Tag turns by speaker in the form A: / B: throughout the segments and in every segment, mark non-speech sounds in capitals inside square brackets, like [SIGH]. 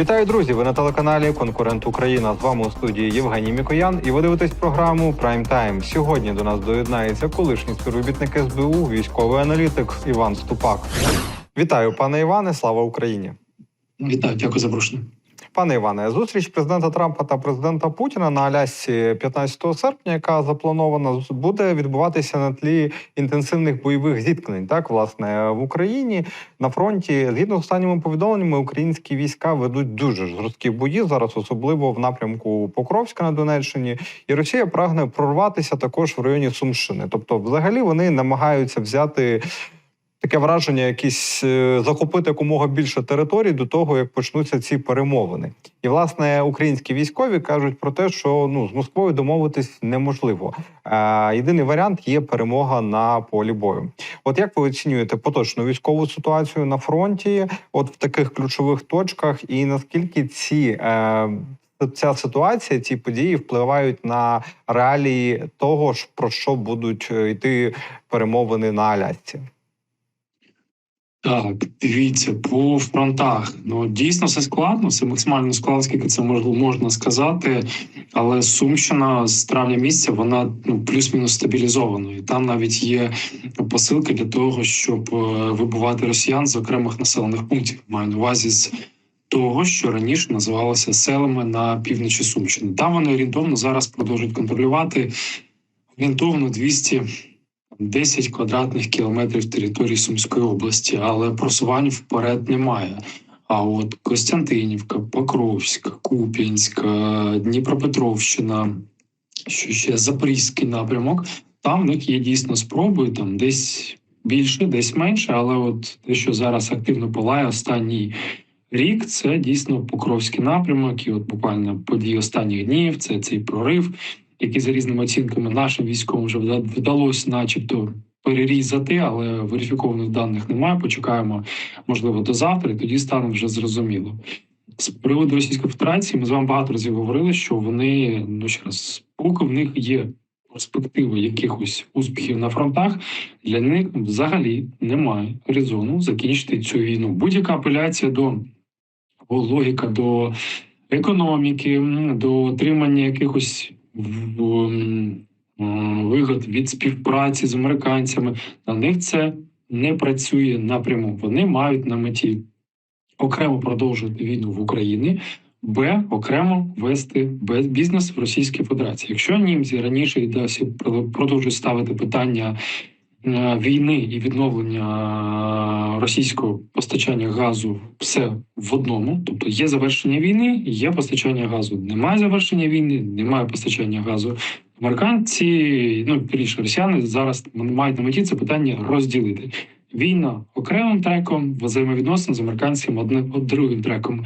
A: Вітаю, друзі! Ви на телеканалі Конкурент Україна. З вами у студії Євгеній Мікоян. І ви дивитесь програму Прайм Тайм. Сьогодні до нас доєднається колишній співробітник СБУ, військовий аналітик Іван Ступак. Вітаю, пане Іване. Слава Україні!
B: Вітаю, дякую за запрошення.
A: Пане Іване, зустріч президента Трампа та президента Путіна на Алясці 15 серпня, яка запланована, буде відбуватися на тлі інтенсивних бойових зіткнень. Так, власне, в Україні на фронті, згідно з останніми повідомленнями, українські війська ведуть дуже жорсткі бої зараз, особливо в напрямку Покровська на Донеччині, і Росія прагне прорватися також в районі Сумщини. Тобто, взагалі, вони намагаються взяти. Таке враження, якісь е, захопити якомога більше територій до того, як почнуться ці перемовини. І власне українські військові кажуть про те, що ну з Москвою домовитись неможливо. Е, єдиний варіант є перемога на полі бою. От як ви оцінюєте поточну військову ситуацію на фронті, от в таких ключових точках, і наскільки ці е, ця ситуація, ці події впливають на реалії того ж про що будуть е, йти перемовини на Алясці?
B: Так, дивіться, по фронтах. Ну дійсно все складно, все максимально складно, скільки це можливо можна сказати. Але Сумщина з травня місяця вона ну плюс-мінус стабілізована. І там навіть є посилки для того, щоб е, вибивати росіян з окремих населених пунктів. Маю на увазі з того, що раніше називалося селами на півночі Сумщини. Там вони орієнтовно зараз продовжують контролювати орієнтовно 200 10 квадратних кілометрів території Сумської області, але просувань вперед немає. А от Костянтинівка, Покровська, Куп'янська, Дніпропетровщина, що ще Запорізький напрямок. Там в них є дійсно спроби там десь більше, десь менше. Але от те, що зараз активно палає останній рік, це дійсно Покровський напрямок. І от буквально події останніх днів це цей прорив які за різними оцінками нашим військовим вже вдалося, начебто, перерізати, але верифікованих даних немає. Почекаємо, можливо, до завтра, і тоді стане вже зрозуміло. З приводу Російської Федерації ми з вами багато разів говорили, що вони ну ще раз, поки в них є перспективи якихось успіхів на фронтах, для них взагалі немає резону закінчити цю війну. Будь-яка апеляція до логіка до економіки, до отримання якихось вигод від співпраці з американцями. На них це не працює напряму. Вони мають на меті окремо продовжувати війну в Україні. Б окремо вести бізнес в Російській Федерації. Якщо німці раніше і досі продовжують ставити питання Е, війни і відновлення російського постачання газу все в одному. Тобто є завершення війни, є постачання газу. Немає завершення війни, немає постачання газу. Американці, ну більше росіяни зараз мають на меті це питання розділити. Війна окремим треком, взаємовідносин з американцями одним другим треком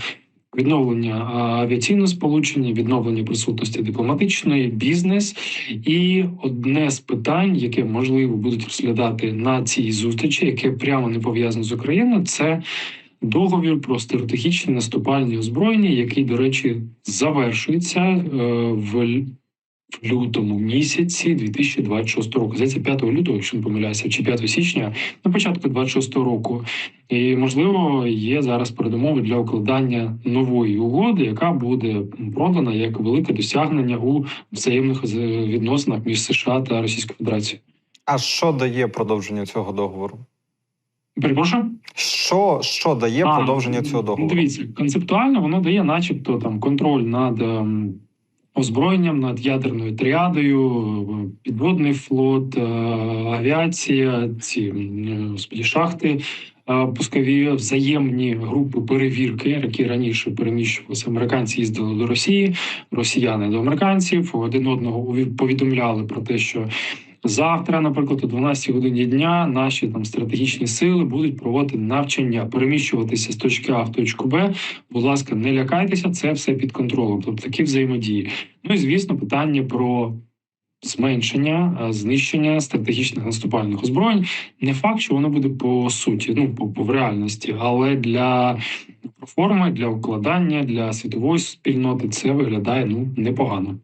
B: відновлення авіаційного сполучення, відновлення присутності дипломатичної, бізнес. І одне з питань, яке можливо будуть розглядати на цій зустрічі, яке прямо не пов'язане з Україною, це договір про стратегічні наступальні озброєння, який, до речі, завершується е, в в лютому місяці 2026 року. Здається, 5 лютого, якщо не помиляюся, чи 5 січня на початку 26 року. І можливо є зараз передумови для укладання нової угоди, яка буде продана як велике досягнення у взаємних відносинах між США та Російською Федерацією.
A: А що дає продовження цього договору?
B: Перепрошую?
A: Що що дає а, продовження цього договору?
B: Дивіться, концептуально воно дає, начебто, там контроль над ем, озброєнням над ядерною тріадою, підводний флот, е, авіація, ці господі, шахти. Е, пускові взаємні групи перевірки, які раніше переміщувалися. Американці їздили до Росії, росіяни до американців один одного повідомляли про те, що Завтра, наприклад, о 12 годині дня наші там стратегічні сили будуть проводити навчання, переміщуватися з точки А в точку Б. Будь ласка, не лякайтеся, це все під контролем. Тобто такі взаємодії. Ну і звісно, питання про зменшення, знищення стратегічних наступальних озброєнь. Не факт, що воно буде по суті, ну по, по в реальності, але для форми, для укладання, для світової спільноти це виглядає ну непогано.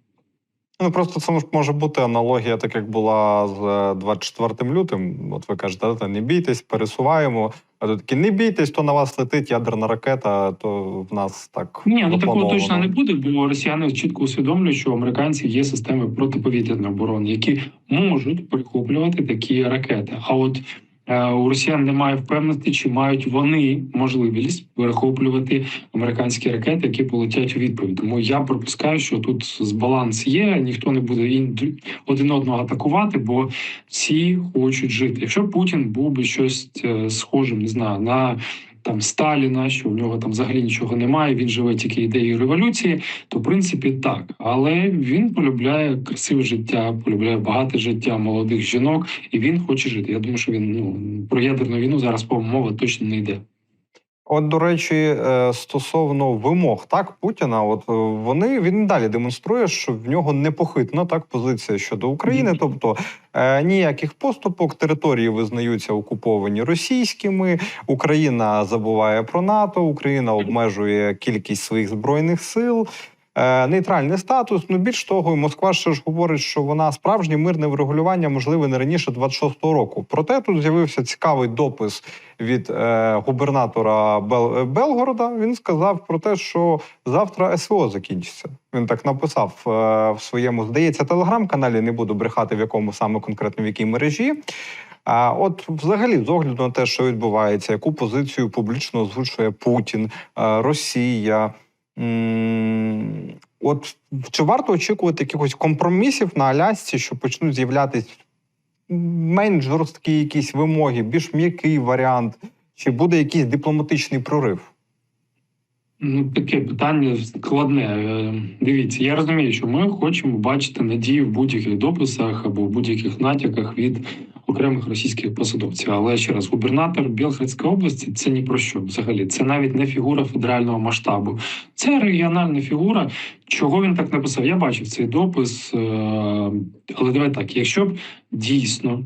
A: Ну просто це може бути аналогія, так як була з 24 е, лютим. От ви кажете, не бійтесь, пересуваємо. А тут такі не бійтесь, то на вас летить ядерна ракета, то в нас так
B: Ні, ну такого точно не буде, бо росіяни чітко усвідомлюють, що у американців є системи протиповітряної оборони, які можуть перехоплювати такі ракети. А от у росіян немає впевненості, чи мають вони можливість перехоплювати американські ракети, які полетять у відповідь. Тому я припускаю, що тут збаланс є, ніхто не буде один одного атакувати, бо всі хочуть жити. Якщо Путін був би щось е, схожим, не знаю, на там Сталіна, що в нього там взагалі нічого немає, він живе тільки ідеєю революції, то в принципі так. Але він полюбляє красиве життя, полюбляє багате життя молодих жінок, і він хоче жити. Я думаю, що він ну про ядерну війну зараз мова точно не йде.
A: От, до речі, е, стосовно вимог так Путіна, от е, вони він далі демонструє, що в нього непохитна так позиція щодо України, тобто е, ніяких поступок, території визнаються окуповані російськими. Україна забуває про НАТО, Україна обмежує кількість своїх збройних сил. Е, нейтральний статус. Ну більш того, Москва ще ж говорить, що вона справжнє мирне врегулювання можливе не раніше 26-го року. Проте тут з'явився цікавий допис від е, губернатора Бел, е, Белгорода. Він сказав про те, що завтра СВО закінчиться. Він так написав в своєму, здається, телеграм-каналі. Не буду брехати, в якому саме конкретно в якій мережі. А от, взагалі, з огляду на те, що відбувається, яку позицію публічно озвучує Путін, Росія. От чи варто очікувати якихось компромісів на Алясці, що почнуть з'являтись менш жорсткі якісь вимоги, більш м'який варіант, чи буде якийсь дипломатичний прорив?
B: Ну, таке питання складне. Е, Дивіться, я розумію, що ми хочемо бачити надію в будь-яких дописах або в будь-яких натяках від окремих російських посадовців. Але ще раз, губернатор Білградської області це ні про що взагалі. Це навіть не фігура федерального масштабу. Це регіональна фігура. Чого він так написав? Я бачив цей допис. е, Але давай так, якщо б дійсно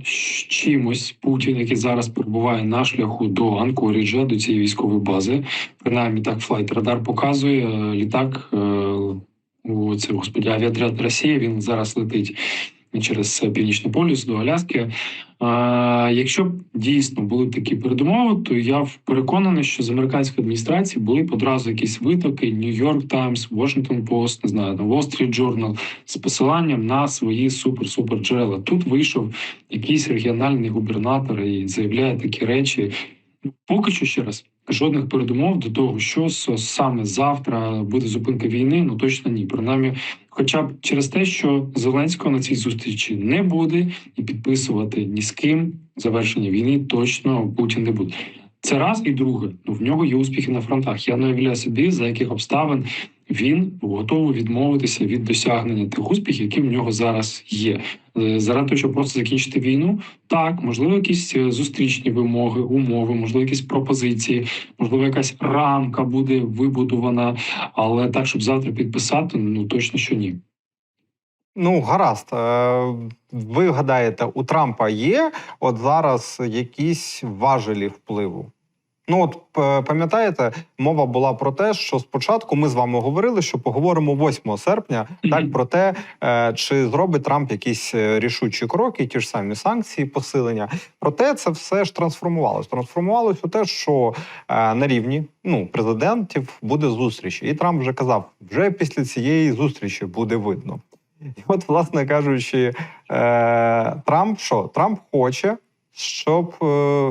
B: чимось Путін, який зараз перебуває на шляху до Анкоріджа, до цієї військової бази, принаймні так Флайт Радар показує е, літак. е, У це господи, авіатряд Росія. Він зараз летить через північний полюс до Аляски. А, якщо б дійсно були такі передумови, то я переконаний, що з американської адміністрації були б одразу якісь витоки Нью-Йорк Таймс, Washington Post, не знаю, Wall Street Journal з посиланням на свої супер-супер джерела. Тут вийшов якийсь регіональний губернатор і заявляє такі речі. Ну, Поки що ще раз жодних передумов до того, що саме завтра буде зупинка війни, ну точно ні. Принаймні, хоча б через те, що Зеленського на цій зустрічі не буде, і підписувати ні з ким завершення війни точно Путін не буде. Це раз і друге. Ну в нього є успіхи на фронтах. Я не уявляю собі, за яких обставин він готовий відмовитися від досягнення тих успіхів, які в нього зараз є. Е, Заради того, щоб просто закінчити війну, так можливо, якісь е, зустрічні вимоги, умови, можливо, якісь пропозиції, можливо, якась рамка буде вибудована, але так, щоб завтра підписати, ну точно що ні.
A: Ну, гаразд. Е, Ви гадаєте, у Трампа є от зараз якісь важелі впливу? Ну, от пам'ятаєте, мова була про те, що спочатку ми з вами говорили, що поговоримо 8 серпня, так про те, е, чи зробить Трамп якісь е, рішучі кроки, ті ж самі санкції, посилення. Проте це все ж трансформувалось. Трансформувалось у те, що е, на рівні ну президентів буде зустріч, і Трамп вже казав, вже після цієї зустрічі буде видно. І от, власне кажучи, е, Трамп що? Трамп хоче, щоб е,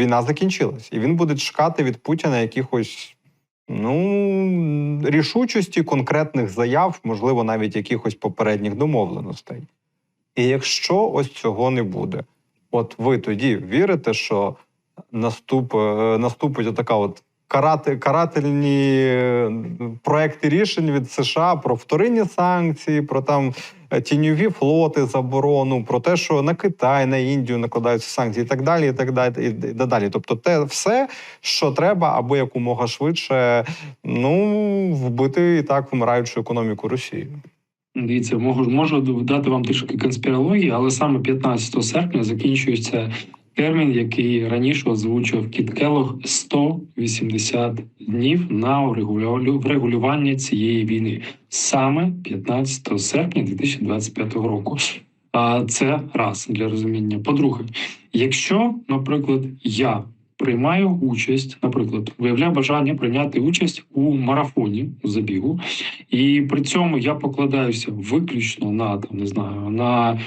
A: війна закінчилась, і він буде чекати від Путіна якихось ну рішучості, конкретних заяв, можливо, навіть якихось попередніх домовленостей. І якщо ось цього не буде, от ви тоді вірите, що наступ, е, наступить така от карати, карательні е, проекти рішень від США про вторинні санкції, про там е, тіньові флоти, заборону, про те, що на Китай, на Індію накладаються санкції, і так далі, і так далі, і далі. Тобто, те все, що треба, аби якомога швидше ну вбити і так вмираючу економіку Росії.
B: Дивіться, можу, можу дати вам трішки конспірології, але саме 15 серпня закінчується термін, який раніше озвучив Кіт Келлог 180 днів на врегулювання цієї війни. Саме 15 серпня 2025 року. А це раз для розуміння. По-друге, якщо, наприклад, я приймаю участь, наприклад, виявляю бажання прийняти участь у марафоні у забігу, і при цьому я покладаюся виключно на там, не знаю, на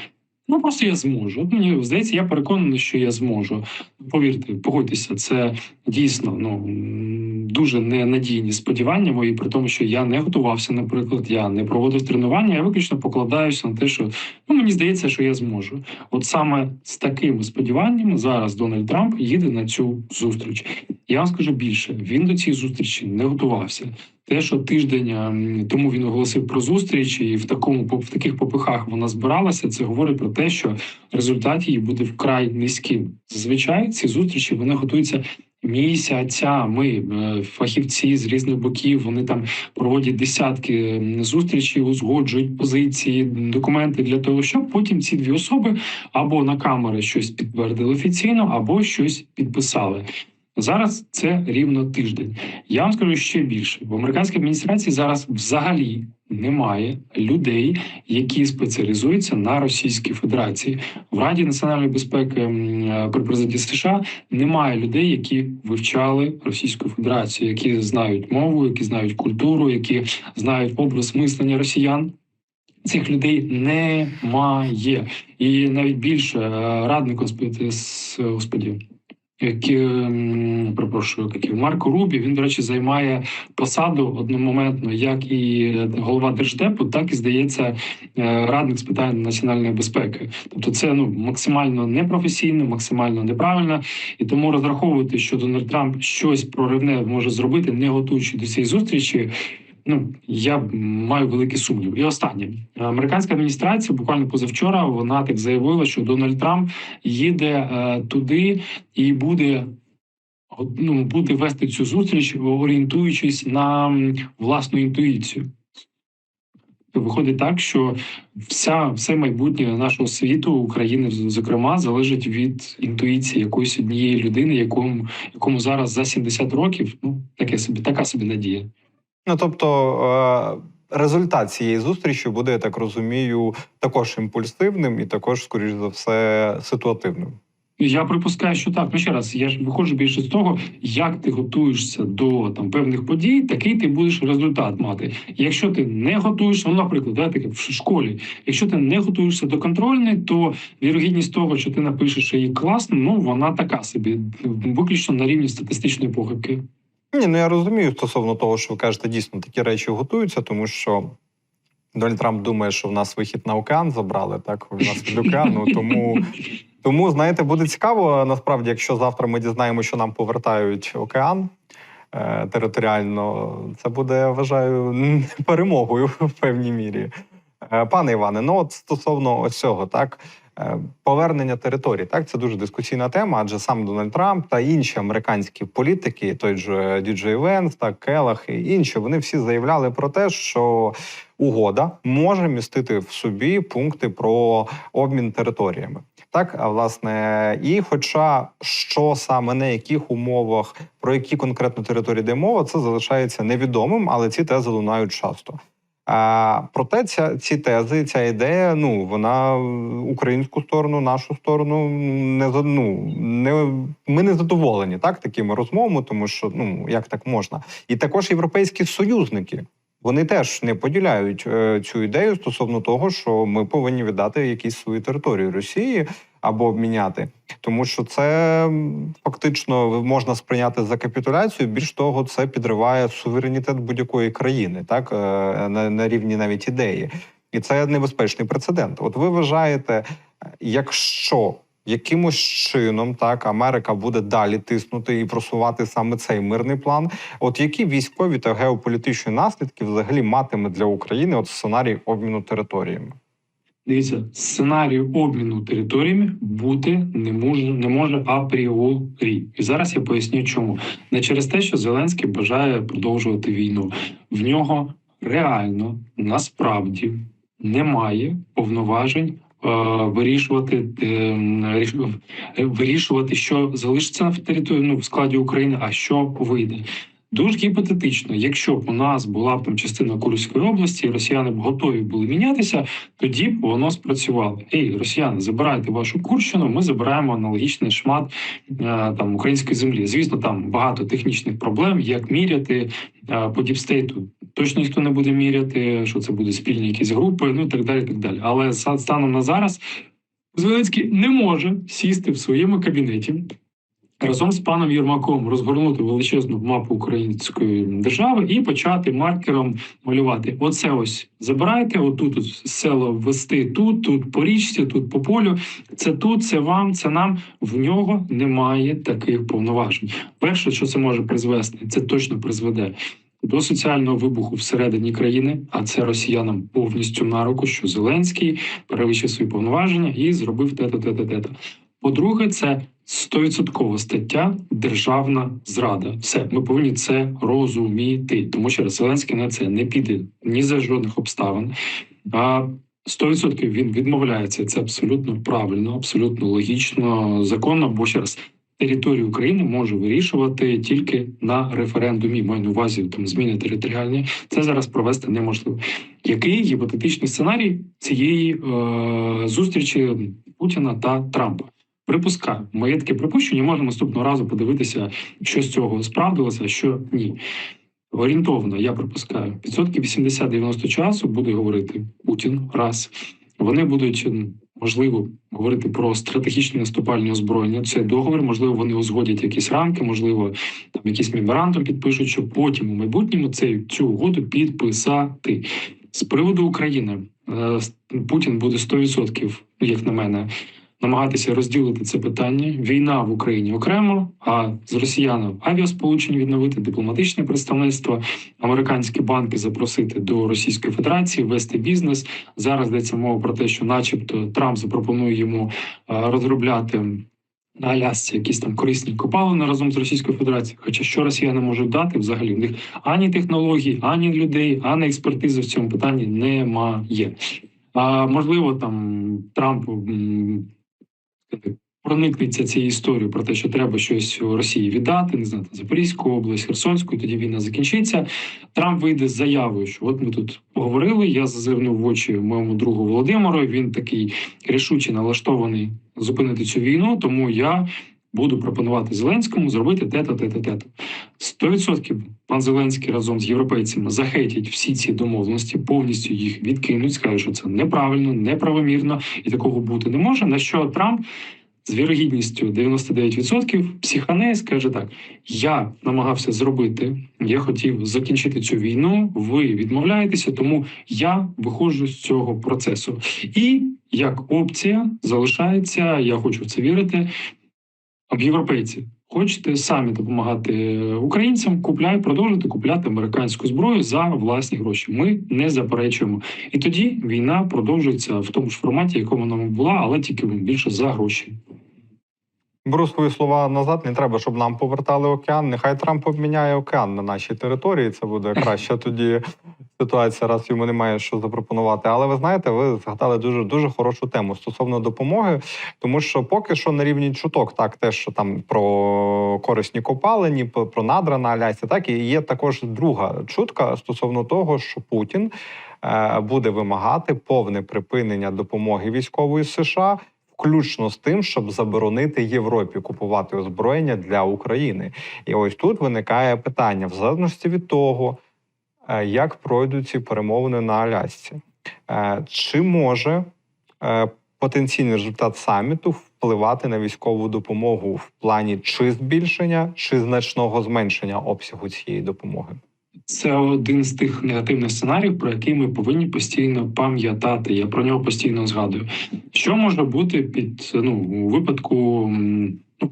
B: ну просто я зможу. От мені здається, я переконаний, що я зможу. Повірте, погодьтеся, це дійсно ну дуже ненадійні сподівання мої, при тому, що я не готувався, наприклад, я не проводив тренування, я виключно покладаюся на те, що ну мені здається, що я зможу. От саме з такими сподіваннями зараз Дональд Трамп їде на цю зустріч. Я вам скажу більше, він до цієї зустрічі не готувався. Те, що тиждень ем, тому він оголосив про зустріч, і в такому в таких попихах вона збиралася. Це говорить про те, що результат її буде вкрай низьким. Зазвичай ці зустрічі вони готуються місяцями. Е, Фахівці з різних боків вони там проводять десятки зустрічей, узгоджують позиції, документи для того, щоб потім ці дві особи або на камери щось підтвердили офіційно, або щось підписали. Зараз це рівно тиждень. Я вам скажу ще більше: в американській адміністрації зараз взагалі немає людей, які спеціалізуються на Російській Федерації. В Раді національної безпеки при президенті США немає людей, які вивчали Російську Федерацію, які знають мову, які знають культуру, які знають образ мислення росіян. Цих людей немає, і навіть більше е, радником господі, м, перепрошую, як Марко Рубі. Він, до речі, займає посаду одномоментно, як і голова держдепу, так і здається, е, радник з питань національної безпеки. Тобто, це ну максимально непрофесійно, максимально неправильно, і тому розраховувати, що Дональд Трамп щось проривне може зробити, не готуючи до цієї зустрічі. Ну я маю великий сумнів. І останнє американська адміністрація буквально позавчора вона так заявила, що Дональд Трамп їде е, туди і буде ну, буде вести цю зустріч, орієнтуючись на власну інтуїцію. Виходить так, що вся все майбутнє нашого світу, України, зокрема, залежить від інтуїції якоїсь однієї людини, якому, якому зараз за 70 років, ну таке собі, така собі надія.
A: Ну тобто. Е- Результат цієї зустрічі буде, я так розумію, також імпульсивним і також, скоріш за все, ситуативним.
B: Я припускаю, що так. Ну ще раз, я ж виходжу більше з того, як ти готуєшся до там певних подій, такий ти будеш результат мати. Якщо ти не готуєшся, ну наприклад, да, таке в школі. Якщо ти не готуєшся до контрольної, то вірогідність того, що ти напишеш її класно, ну вона така собі, виключно на рівні статистичної похибки.
A: Ні, ну я розумію стосовно того, що ви кажете, дійсно такі речі готуються, тому що Дональд Трамп думає, що в нас вихід на океан забрали, так в нас від океану. Тому, тому знаєте, буде цікаво насправді, якщо завтра ми дізнаємося, що нам повертають океан е, територіально, це буде, я вважаю, перемогою в певній мірі. Е, Пане Іване, ну от стосовно цього, так. Е, Повернення територій, так це дуже дискусійна тема, адже сам Дональд Трамп та інші американські політики, той же Діджей Венс, так Келах і інші, вони всі заявляли про те, що угода може містити в собі пункти про обмін територіями. Так, а власне, і хоча що саме на яких умовах, про які конкретно території йде мова, це залишається невідомим, але ці тези лунають часто. А проте ця ці тези, ця ідея, ну вона українську сторону, нашу сторону не ну, не ми не задоволені так такими розмовами, тому що ну як так можна, і також європейські союзники. Вони теж не поділяють е, цю ідею стосовно того, що ми повинні віддати якісь свої території Росії або обміняти, тому що це фактично можна сприйняти за капітуляцію. Більш того, це підриває суверенітет будь-якої країни, так е, на, на рівні навіть ідеї, і це небезпечний прецедент. От ви вважаєте, якщо якимось чином так Америка буде далі тиснути і просувати саме цей мирний план. От які військові та геополітичні наслідки взагалі матиме для України от сценарій обміну територіями?
B: Дивіться, сценарій обміну територіями бути не може не може апріорі. І зараз я поясню, чому не через те, що Зеленський бажає продовжувати війну. В нього реально насправді немає повноважень. е, Вирішувати е, вирішувати, що залишиться в території ну, в складі України, а що вийде. Дуже гіпотетично, якщо б у нас була б там частина Курської області, і росіяни б готові були мінятися, тоді б воно спрацювало. Ей, росіяни, забирайте вашу Курщину, ми забираємо аналогічний шмат е, там української землі. Звісно, там багато технічних проблем, як міряти е, по діпстейту. Точно ніхто не буде міряти, що це буде спільні якісь групи, ну і так далі. так далі. Але станом на зараз Зеленський не може сісти в своєму кабінеті разом з паном Єрмаком розгорнути величезну мапу української держави і почати маркером малювати. Оце ось забирайте, отут от село ввести тут, тут по річці, тут по полю. Це тут, це вам, це нам. В нього немає таких повноважень. Перше, що це може призвести, це точно призведе. До соціального вибуху всередині країни, а це росіянам повністю на руку, що Зеленський перевищив свої повноваження і зробив те-то. По-друге, це 100% стаття державна зрада. Все, ми повинні це розуміти, тому що Зеленський на це не піде ні за жодних обставин. А 100% він відмовляється. Це абсолютно правильно, абсолютно логічно, законно. Бо ще раз територію України може вирішувати тільки на референдумі. Маю на увазі там зміни територіальні. Це зараз провести неможливо. Який гіпотетичний сценарій цієї е, зустрічі Путіна та Трампа? Припускаю, моє таке припущення. Можна наступного разу подивитися, що з цього справдилося, що ні. Орієнтовно, я припускаю, відсотків 80-90 часу буде говорити Путін раз. Вони будуть можливо говорити про стратегічне наступальне озброєння. Це договір, можливо, вони узгодять якісь рамки, можливо, там якийсь меморандум підпишуть, щоб потім у майбутньому цей цю угоду підписати. З приводу України е, Путін буде 100%, ну, як на мене, намагатися розділити це питання. Війна в Україні окремо, а з росіянами авіасполучення відновити, дипломатичне представництво, американські банки запросити до Російської Федерації, вести бізнес. Зараз йдеться мова про те, що, начебто, Трамп запропонує йому е, розробляти. На Алясці якісь там корисні копалини разом з Російською Федерацією. Хоча що росіяни можуть дати взагалі в них ані технологій, ані людей, ані експертизи в цьому питанні немає. А можливо, там Трамп проникнеться цією історією про те, що треба щось Росії віддати, не знати Запорізьку область, Херсонську, тоді війна закінчиться. Трамп вийде з заявою, що от ми тут поговорили. Я зазирнув в очі моєму другу Володимиру. Він такий рішуче налаштований зупинити цю війну, тому я. Буду пропонувати Зеленському зробити те-то, те-то, те-то. 100% пан Зеленський разом з європейцями захейтять всі ці домовленості, повністю їх відкинуть, скажуть, що це неправильно, неправомірно і такого бути не може. На що Трамп з вірогідністю 99% психане скаже так: я намагався зробити, я хотів закінчити цю війну. Ви відмовляєтеся, тому я виходжу з цього процесу. І як опція залишається, я хочу в це вірити. об європейці. Хочете самі допомагати українцям, купляй, продовжуйте купляти американську зброю за власні гроші. Ми не заперечуємо. І тоді війна продовжується в тому ж форматі, якому вона була, але тільки більше за гроші.
A: Беру свої слова назад. Не треба, щоб нам повертали океан. Нехай Трамп обміняє океан на нашій території. Це буде [LAUGHS] краще тоді ситуація, раз йому немає що запропонувати. Але ви знаєте, ви згадали дуже дуже хорошу тему стосовно допомоги, тому що поки що на рівні чуток, так те, що там про корисні копалені, про надра на Алясі, так і є також друга чутка стосовно того, що Путін е, буде вимагати повне припинення допомоги військової США. Включно з тим, щоб заборонити Європі купувати озброєння для України, і ось тут виникає питання в залежності від того, як пройдуть ці перемовини на Алясці. Е, Чи може е, потенційний результат саміту впливати на військову допомогу в плані чи збільшення, чи значного зменшення обсягу цієї допомоги?
B: Це один з тих негативних сценаріїв, про який ми повинні постійно пам'ятати. Я про нього постійно згадую. Що може бути під ну у випадку? Ну,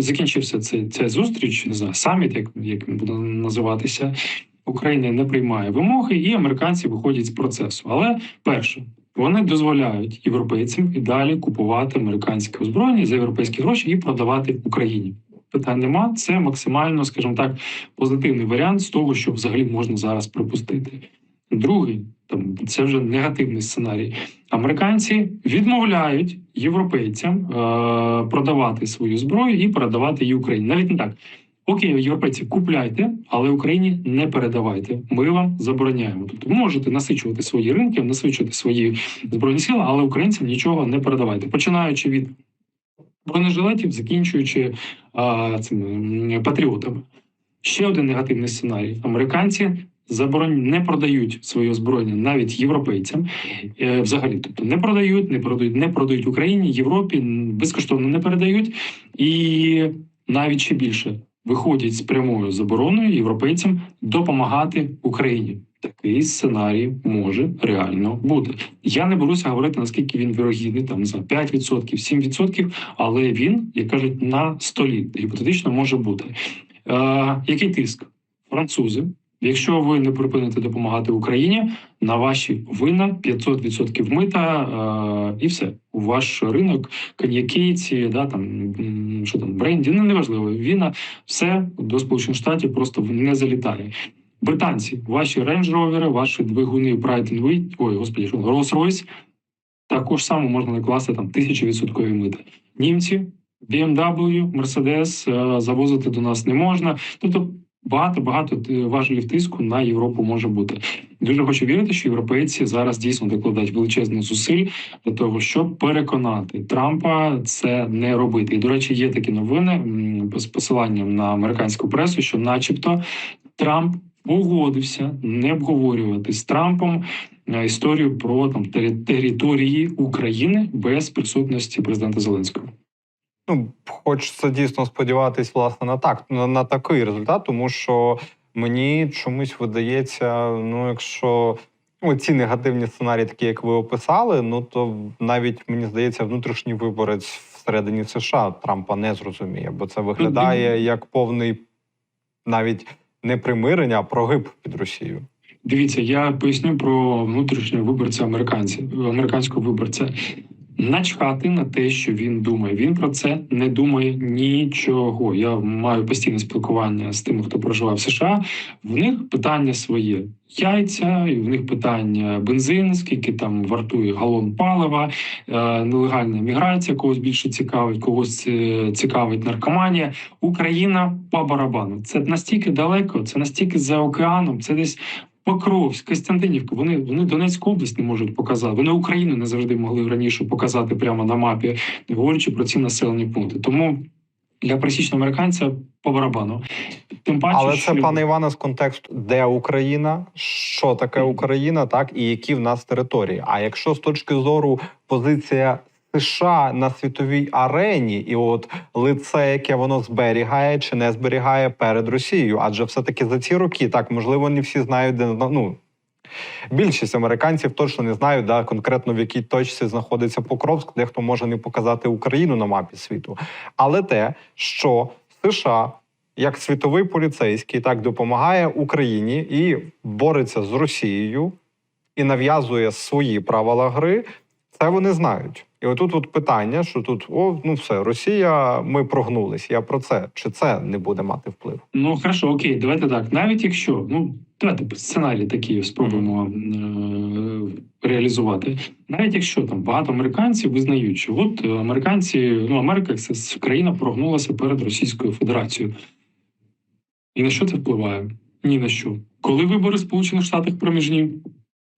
B: закінчився цей ця зустріч, не знаю, саміт, як, як він буде називатися. Україна не приймає вимоги, і американці виходять з процесу. Але перше, вони дозволяють європейцям і далі купувати американське озброєння за європейські гроші і продавати Україні. Питань нема. Це максимально, скажімо так, позитивний варіант з того, що взагалі можна зараз припустити. Другий там це вже негативний сценарій. Американці відмовляють європейцям е- продавати свою зброю і продавати її Україні. Навіть не так. Окей, європейці, купляйте, але Україні не передавайте. Ми вам забороняємо. Тобто можете насичувати свої ринки, насичувати свої збройні сили, але українцям нічого не передавайте. Починаючи від бронежилетів, закінчуючи а, цими патріотами. Ще один негативний сценарій: американці заборон... не продають своє озброєння навіть європейцям. Е, взагалі, тобто не продають, не продають, не продають Україні, Європі безкоштовно не передають, і навіть ще більше виходять з прямою забороною європейцям допомагати Україні. Такий сценарій може реально бути. Я не беруся говорити наскільки він вірогідний, там за 5%, 7%, але він, як кажуть, на столі гіпотетично може бути. Е, який тиск? Французи. Якщо ви не припините допомагати Україні, на ваші вина 500% мита е, і все. У ваш ринок коньякейці, да там що там бренді, ну неважливо. Віна, все до Сполучених Штатів просто не залітає. Британці, ваші Range Rover, ваші двигуни Pride and Whitney, ой, господи, що Rolls-Royce, також само можна накласти там тисячі мита. Німці, BMW, Mercedes е, завозити до нас не можна. Тобто багато багато т- важелів тиску на Європу може бути. Дуже хочу вірити, що європейці зараз дійсно докладають величезних зусиль для того, щоб переконати Трампа це не робити. І до речі, є такі новини з посиланням на американську пресу, що, начебто, Трамп погодився не обговорювати з Трампом е, історію про там території України без присутності президента Зеленського.
A: Ну, хочеться дійсно сподіватись, власне, на так, на, на такий результат, тому що мені чомусь видається, ну, якщо ну, ці негативні сценарії, такі як ви описали, ну то навіть мені здається, внутрішній виборець всередині США Трампа не зрозуміє, бо це виглядає як повний навіть не примирення, а прогиб під Росією.
B: Дивіться, я поясню про внутрішнього виборця американців, американського виборця. Начхати на те, що він думає. Він про це не думає нічого. Я маю постійне спілкування з тими, хто проживає в США. В них питання своє яйця, і в них питання бензин, скільки там вартує галон палива, е, нелегальна міграція, когось більше цікавить, когось е, цікавить наркоманія. Україна по барабану. Це настільки далеко, це настільки за океаном, це десь. Покровськ, Костянтинівка, вони вони Донецьку область не можуть показати. Вони Україну не завжди могли раніше показати прямо на мапі, не говорячи про ці населені пункти. Тому для пересічного американця по барабану. Тим паче,
A: Але
B: що...
A: це, пане Іване, з контексту, де Україна, що таке Україна, так і які в нас території. А якщо з точки зору позиція США на світовій арені, і от лице, яке воно зберігає чи не зберігає перед Росією, адже все-таки за ці роки, так можливо, не всі знають, де ну. Більшість американців точно не знають, да, конкретно в якій точці знаходиться Покровськ, дехто може не показати Україну на мапі світу. Але те, що США як світовий поліцейський так допомагає Україні і бореться з Росією і нав'язує свої правила гри, це вони знають. І отут от питання, що тут о, ну все, Росія, ми прогнулись. Я про це. Чи це не буде мати вплив?
B: Ну хорошо, окей, давайте так. Навіть якщо ну давайте сценарій такий спробуємо е- реалізувати. Навіть якщо там багато американців визнають, що от е, американці, ну Америка це країна прогнулася перед Російською Федерацією. І на що це впливає? Ні на що. Коли вибори в Сполучених Штатах проміжні?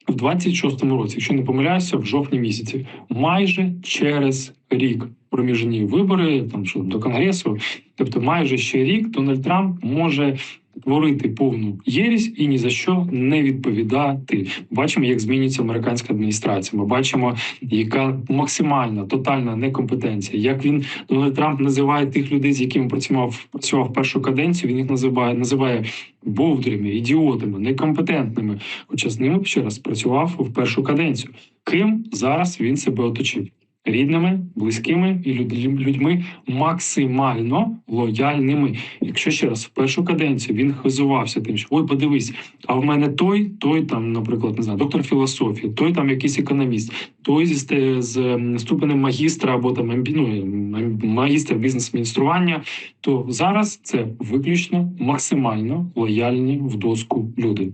B: В 26-му році, якщо не помиляюся, в жовтні місяці, майже через рік проміжні вибори, там що до конгресу, тобто майже ще рік Дональд Трамп може творити повну єрість і ні за що не відповідати. Бачимо, як змінюється американська адміністрація. Ми бачимо, яка максимальна тотальна некомпетенція. Як він Дональд Трамп називає тих людей, з якими працював працював першу каденцію. Він їх називає називає бовдрями, ідіотами, некомпетентними. Хоча з ними ще раз працював в першу каденцію. Ким зараз він себе оточив? Рідними, близькими і люд- людьми максимально лояльними. Якщо ще раз в першу каденцію він хизувався тим, що ой, подивись, а в мене той, той там, наприклад, не знаю, доктор філософії, той там якийсь економіст, той зі з ем, ступенем магістра або там ембі- ну, ем, магістр бізнес-міністрування, то зараз це виключно максимально лояльні в доску люди.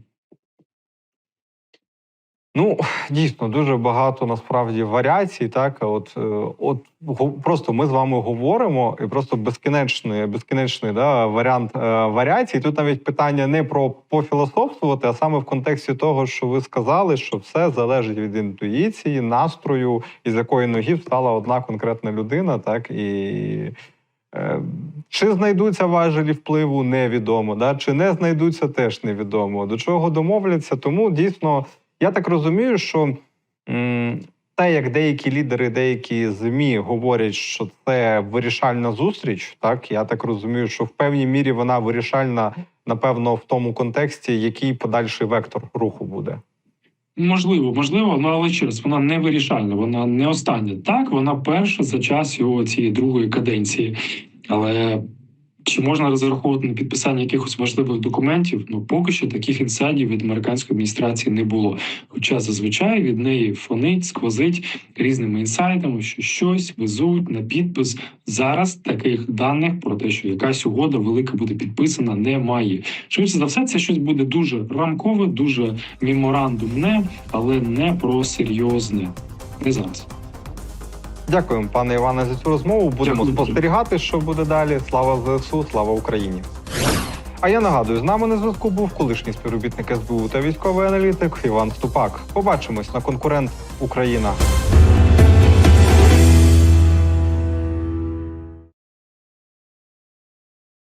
A: Ну, дійсно, дуже багато насправді варіацій. Так, от, е, от просто ми з вами говоримо, і просто безкінечний, безкінечний да, варіант е, варіацій. Тут навіть питання не про пофілософствувати, а саме в контексті того, що ви сказали, що все залежить від інтуїції, настрою, і з якої ноги встала одна конкретна людина, так і. Е, Чи знайдуться важелі впливу, невідомо. Да? Чи не знайдуться, теж невідомо. До чого домовляться. Тому дійсно, я так розумію, що те, як деякі лідери, деякі ЗМІ говорять, що це вирішальна зустріч, так я так розумію, що в певній мірі вона вирішальна, напевно, в тому контексті, який подальший вектор руху буде.
B: Можливо, можливо, ну але ще раз, вона не вирішальна, вона не остання. Так, вона перша за час його цієї другої каденції. Але чи можна розраховувати на підписання якихось важливих документів? Ну поки що таких інсайдів від американської адміністрації не було. Хоча зазвичай від неї фонить, сквозить різними інсайдами, що щось везуть на підпис. Зараз таких даних про те, що якась угода велика буде підписана, немає. Швидше за все, це щось буде дуже рамкове, дуже меморандумне, але не про серйозне. Не зараз.
A: Дякуємо, пане Іване, за цю розмову. Будемо
B: Дякую.
A: спостерігати, що буде далі. Слава ЗСУ, слава Україні. А я нагадую, з нами на зв'язку був колишній співробітник СБУ та військовий аналітик Іван Ступак. Побачимось на конкурент Україна.